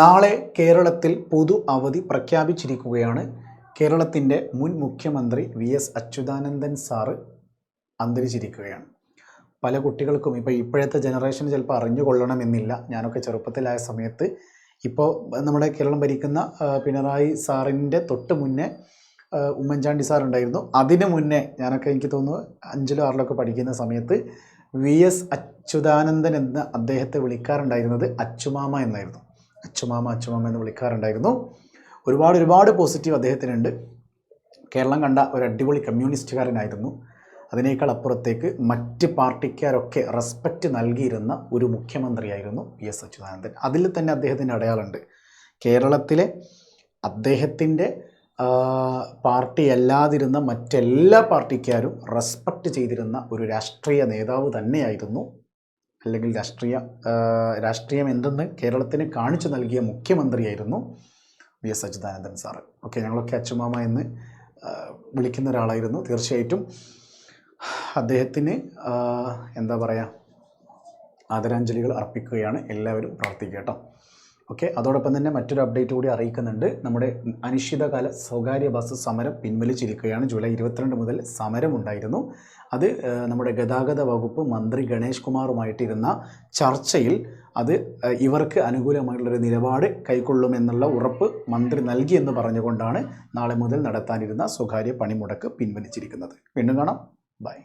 നാളെ കേരളത്തിൽ പൊതു അവധി പ്രഖ്യാപിച്ചിരിക്കുകയാണ്. കേരളത്തിന്റെ മുൻ മുഖ്യമന്ത്രി വി എസ് അച്യുതാനന്ദൻ സാറ് അന്തരിച്ചിരിക്കുകയാണ്. പല കുട്ടികൾക്കും ഇപ്പോൾ ഇപ്പോഴത്തെ ജനറേഷൻ ചിലപ്പോൾ അറിഞ്ഞുകൊള്ളണമെന്നില്ല. ഞാനൊക്കെ ചെറുപ്പത്തിലായ സമയത്ത് ഇപ്പോൾ നമ്മുടെ കേരളം ഭരിക്കുന്ന പിണറായി സാറിന്റെ തൊട്ട് മുന്നേ ഉമ്മൻചാണ്ടി സാർ ഉണ്ടായിരുന്നു. അതിന് മുന്നേ ഞാനൊക്കെ എനിക്ക് തോന്നുന്നു അഞ്ചിലോ ആറിലൊക്കെ പഠിക്കുന്ന സമയത്ത് വി എസ് അച്യുതാനന്ദൻ എന്ന് അദ്ദേഹത്തെ വിളിക്കാറുണ്ടായിരുന്നത് അച്ചുമാമ എന്നായിരുന്നു. അച്ചുമാമ അച്ചുമാമ എന്ന് വിളിക്കാറുണ്ടായിരുന്നു. ഒരുപാട് ഒരുപാട് പോസിറ്റീവ് അദ്ദേഹത്തിനുണ്ട്. കേരളം കണ്ട ഒരു അടിപൊളി കമ്മ്യൂണിസ്റ്റുകാരനായിരുന്നു അതിനേക്കാൾ അപ്പുറത്തേക്ക് മറ്റ് പാർട്ടിക്കാരൊക്കെ റെസ്പെക്റ്റ് നൽകിയിരുന്ന ഒരു മുഖ്യമന്ത്രിയായിരുന്നു വി എസ് അച്യുതാനന്ദൻ. അതിൽ തന്നെ അദ്ദേഹത്തിന്റെ അടയാളമുണ്ട്. കേരളത്തിലെ അദ്ദേഹത്തിന്റെ പാർട്ടി അല്ലാതിരുന്ന മറ്റെല്ലാ പാർട്ടിക്കാരും റെസ്പെക്റ്റ് ചെയ്തിരുന്ന ഒരു രാഷ്ട്രീയ നേതാവ് തന്നെയായിരുന്നു അല്ലെങ്കിൽ രാഷ്ട്രീയ രാഷ്ട്രീയം എന്തെന്ന് കേരളത്തിന് കാണിച്ചു നൽകിയ മുഖ്യമന്ത്രിയായിരുന്നു V S Achuthanandan sir. Okay ഞങ്ങളൊക്കെ അച്ഛമാമ എന്ന് വിളിക്കുന്ന ഒരാളായിരുന്നു. തീർച്ചയായിട്ടും അദ്ദേഹത്തിന് എന്താ പറയുക ആദരാഞ്ജലികൾ അർപ്പിക്കുകയാണ് എല്ലാവരും പ്രാർത്ഥിക്കുക കേട്ടോ. ഓക്കെ അതോടൊപ്പം തന്നെ മറ്റൊരു അപ്ഡേറ്റ് കൂടി അറിയിക്കുന്നുണ്ട്. നമ്മുടെ അനിശ്ചിതകാല സ്വകാര്യ ബസ് സമരം പിൻവലിച്ചിരിക്കുകയാണ്. ജൂലൈ ഇരുപത്തിരണ്ട് മുതൽ സമരമുണ്ടായിരുന്നു. അത് നമ്മുടെ ഗതാഗത വകുപ്പ് മന്ത്രി ഗണേഷ് കുമാറുമായിട്ടിരുന്ന ചർച്ചയിൽ അത് ഇവർക്ക് അനുകൂലമായിട്ടുള്ളൊരു നിലപാട് കൈക്കൊള്ളുമെന്നുള്ള ഉറപ്പ് മന്ത്രി നൽകിയെന്ന് പറഞ്ഞുകൊണ്ടാണ് നാളെ മുതൽ നടത്താനിരുന്ന സ്വകാര്യ പണിമുടക്ക് പിൻവലിച്ചിരിക്കുന്നത്. വീണ്ടും കാണാം. ബൈ